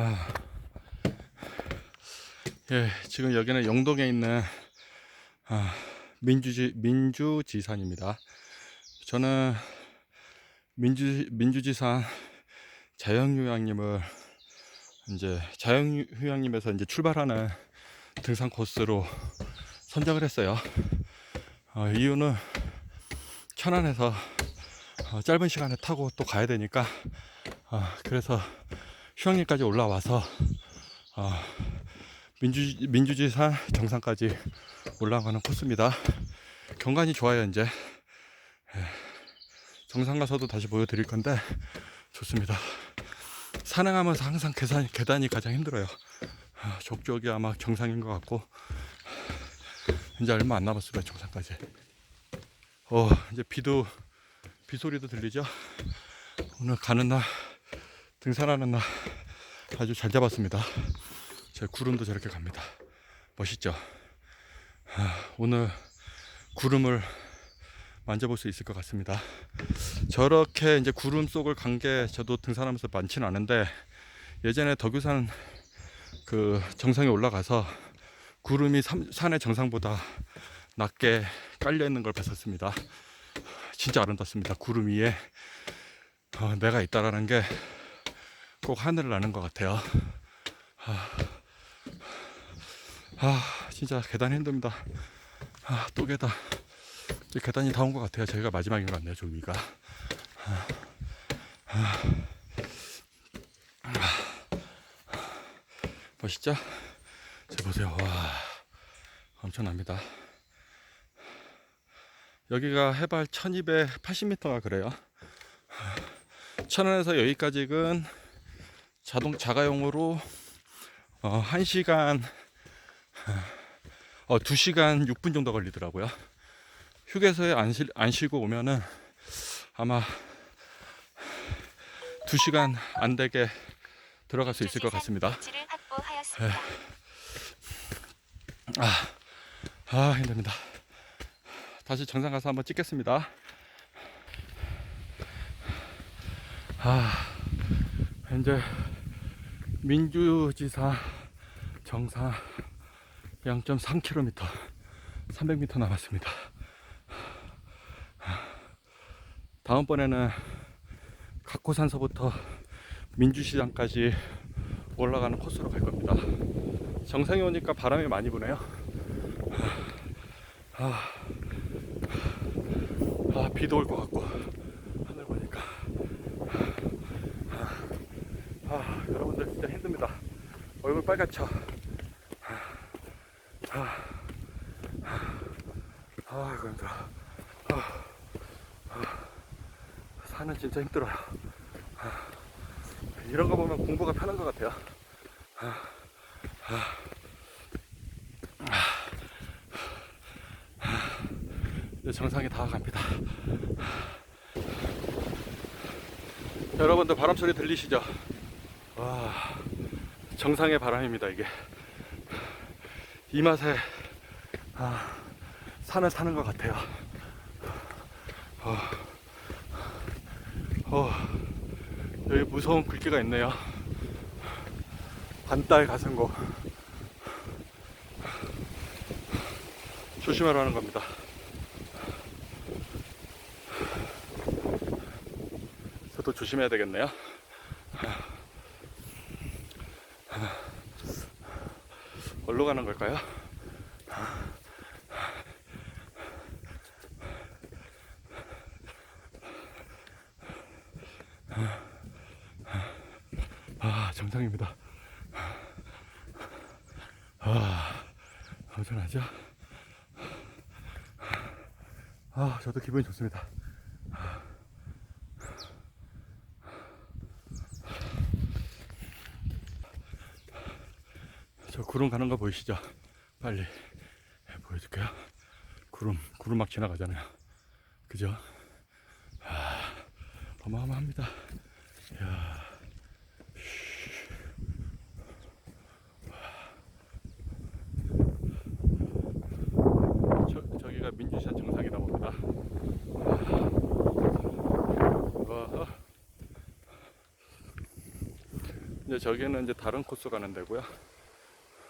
아, 예, 지금 여기는 영동에 있는 아, 민주지 민주지산입니다. 저는 민주 민주지산 자연휴양림을 이제 자연휴양림에서 이제 출발하는 등산 코스로 선정을 했어요. 어, 이유는 천안에서 어, 짧은 시간에 타고 또 가야 되니까 어, 그래서 휴양림까지 올라와서 어, 민주 민주지산 정상까지 올라가는 코스입니다. 경관이 좋아요 이제 예, 정상 가서도 다시 보여드릴 건데 좋습니다. 산행하면서 항상 계단 계단이 가장 힘들어요. 아, 족족이 아마 정상인 것 같고 이제 얼마 안 남았습니다 정상까지. 어 이제 비도 비 소리도 들리죠. 오늘 가는 날 등산하는 날 아주 잘 잡았습니다. 제 구름도 저렇게 갑니다. 멋있죠? 아, 오늘 구름을 만져볼 수 있을 것 같습니다. 저렇게 이제 구름 속을 간 게 저도 등산하면서 많지는 않은데 예전에 덕유산 그 정상에 올라가서 구름이 삼- 산의 정상보다 낮게 깔려 있는 걸 봤었습니다. 진짜 아름답습니다. 구름 위에 어, 내가 있다라는 게 꼭 하늘을 나는 것 같아요. 아, 아, 진짜 계단 힘듭니다. 아, 또 계단. 이제 계단이 다 온 것 같아요. 저희가 마지막인 것 같네요. 저 위가. 아, 아, 아. 멋있죠? 자, 보세요. 와, 엄청납니다. 여기가 해발 1280m가 그래요. 천안에서 여기까지는 자동 자가용으로 어, 1시간 어, 2시간 6분 정도 걸리더라고요. 휴게소에 안, 쉬, 안 쉬고 오면은 아마 2시간 안 되게 들어갈 수 있을 것 같습니다. 확보하였습니다. 아, 힘듭니다. 다시 정상 가서 한번 찍겠습니다. 아, 이제 민주지사 정상 0.3km, 300m 남았습니다. 다음번에는 각고산서부터 민주시장까지 올라가는 코스로 갈 겁니다. 정상에 오니까 바람이 많이 부네요. 아, 아 비도 올 것 같고 하늘 보니까 아, 아, 여러분들 진짜 힘듭니다. 얼굴 빨갛죠? 아, 아, 아 이거 힘들어. 아, 아, 산은 진짜 힘들어요. 아, 이런 거 보면 공부가 편한 것 같아요. 이제 정상에 다 갑니다. 여러분들 바람 소리 들리시죠? 와, 정상의 바람입니다, 이게. 이 맛에, 아, 산을 사는 것 같아요. 어, 어, 여기 무서운 글귀가 있네요. 반달 가슴고. 조심하라는 겁니다. 저도 조심해야 되겠네요. 어디로 가는 걸까요? 아, 정상입니다. 아, 엄청나죠? 아, 저도 기분이 좋습니다. 저 구름 가는 거 보이시죠? 빨리 예, 보여줄게요. 구름, 구름 막 지나가잖아요. 그죠? 아, 어마어마합니다. 이야. 저, 저기가 민주시장 정상이다 봅니다. 와. 이제 이제 저기는 이제 다른 코스 가는 데고요.